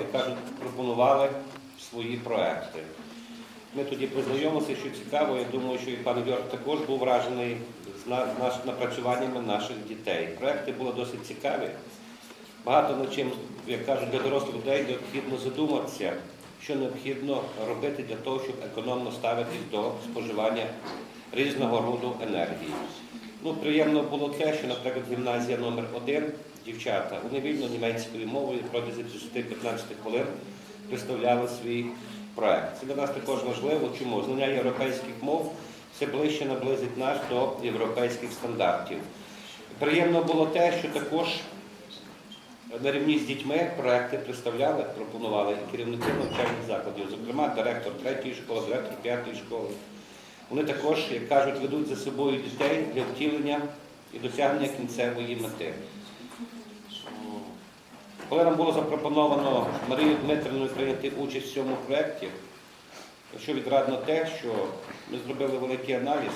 як кажуть, пропонували свої проекти. Ми тоді познайомилися, що цікаво, я думаю, що і пан Георг також був вражений з напрацюваннями наших дітей. Проекти були досить цікаві. Багато над чим, як кажуть, для дорослих людей необхідно задуматися, що необхідно робити для того, щоб економно ставитись до споживання різного роду енергії. Ну, приємно було те, що, наприклад, гімназія номер 1 дівчата, вони вільно німецькою мовою протягом 10-15 хвилин представляли свій проект. Це для нас також важливо. Чому? Знання європейських мов все ближче наблизить нас до європейських стандартів. Приємно було те, що також на рівні з дітьми проекти представляли, пропонували і керівники навчальних закладів, зокрема директор третьої школи, директор п'ятої школи. Вони також, як кажуть, ведуть за собою дітей для втілення і досягнення кінцевої мети. Коли нам було запропоновано Марію Дмитрівною прийняти участь в цьому проєкті, що відрадно те, що ми зробили великий аналіз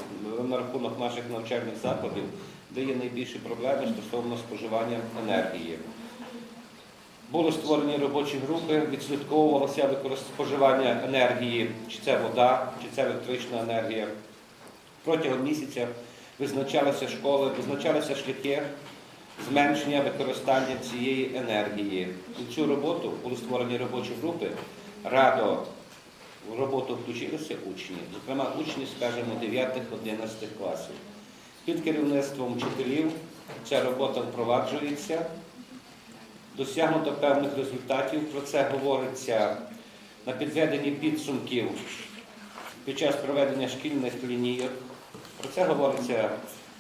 на рахунок наших навчальних закладів, де є найбільші проблеми стосовно споживання енергії. Були створені робочі групи, відслідковувалося споживання енергії, чи це вода, чи це електрична енергія. Протягом місяця визначалися школи, визначалися шляхи зменшення використання цієї енергії. У цю роботу були створені робочі групи. Радо в роботу включилися учні, зокрема учні, скажімо, 9-11 класів. Під керівництвом вчителів ця робота впроваджується досягнуто певних результатів. Про це говориться на підведенні підсумків під час проведення шкільних лінійок. Про це говориться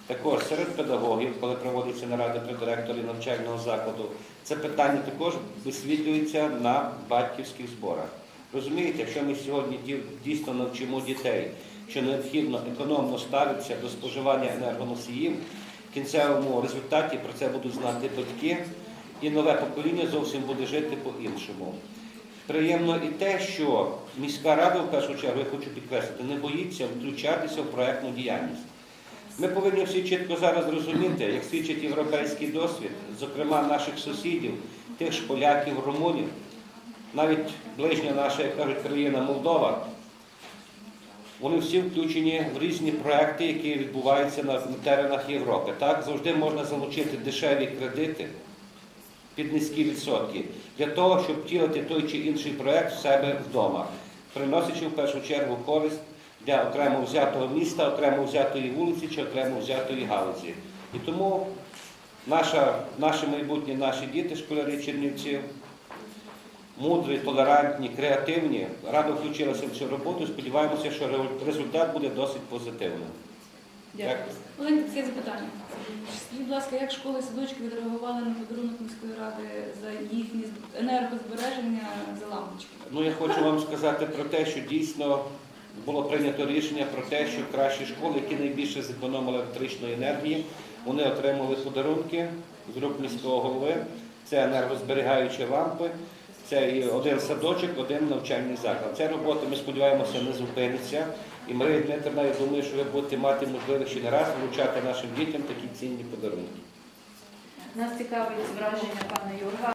також серед педагогів, коли проводиться нарада при директорі навчального закладу. Це питання також висвітлюється на батьківських зборах. Розумієте, якщо ми сьогодні дійсно навчимо дітей, що необхідно економно ставитися до споживання енергоносіїв, в кінцевому результаті про це будуть знати батьки, і нове покоління зовсім буде жити по-іншому. Приємно і те, що міська рада, в першу чергу, я хочу підкреслити, не боїться включатися в проектну діяльність. Ми повинні всі чітко зараз розуміти, як свідчить європейський досвід, зокрема наших сусідів, тих ж поляків, румунів, навіть ближня наша, як кажуть, країна Молдова. Вони всі включені в різні проекти, які відбуваються на теренах Європи. Так завжди можна залучити дешеві кредити під низькі відсотки для того, щоб втілити той чи інший проект в себе вдома, приносячи в першу чергу користь для окремо взятого міста, окремо взятої вулиці чи окремо взятої галузі. І тому наша, наші майбутні наші діти, школярі Чернівців, мудрі, толерантні, креативні, радо включилися в цю роботу. Сподіваємося, що результат буде досить позитивним. Дякую. Маленьке таке запитання. Будь ласка, як школи і садочки відреагували на подарунок міської ради за їхні енергозбереження за лампочки? Ну, я хочу вам сказати про те, що дійсно було прийнято рішення про те, що кращі школи, які найбільше зекономили електричної енергії, вони отримали подарунки з рук міського голови. Це енергозберігаючі лампи, це один садочок, один навчальний заклад. Ця робота, ми сподіваємося, не зупиниться. І Марія Дмитрівна, я думаю, що ви будете мати можливість ще не раз вручати нашим дітям такі цінні подарунки. Нас цікавить враження пана Юрга.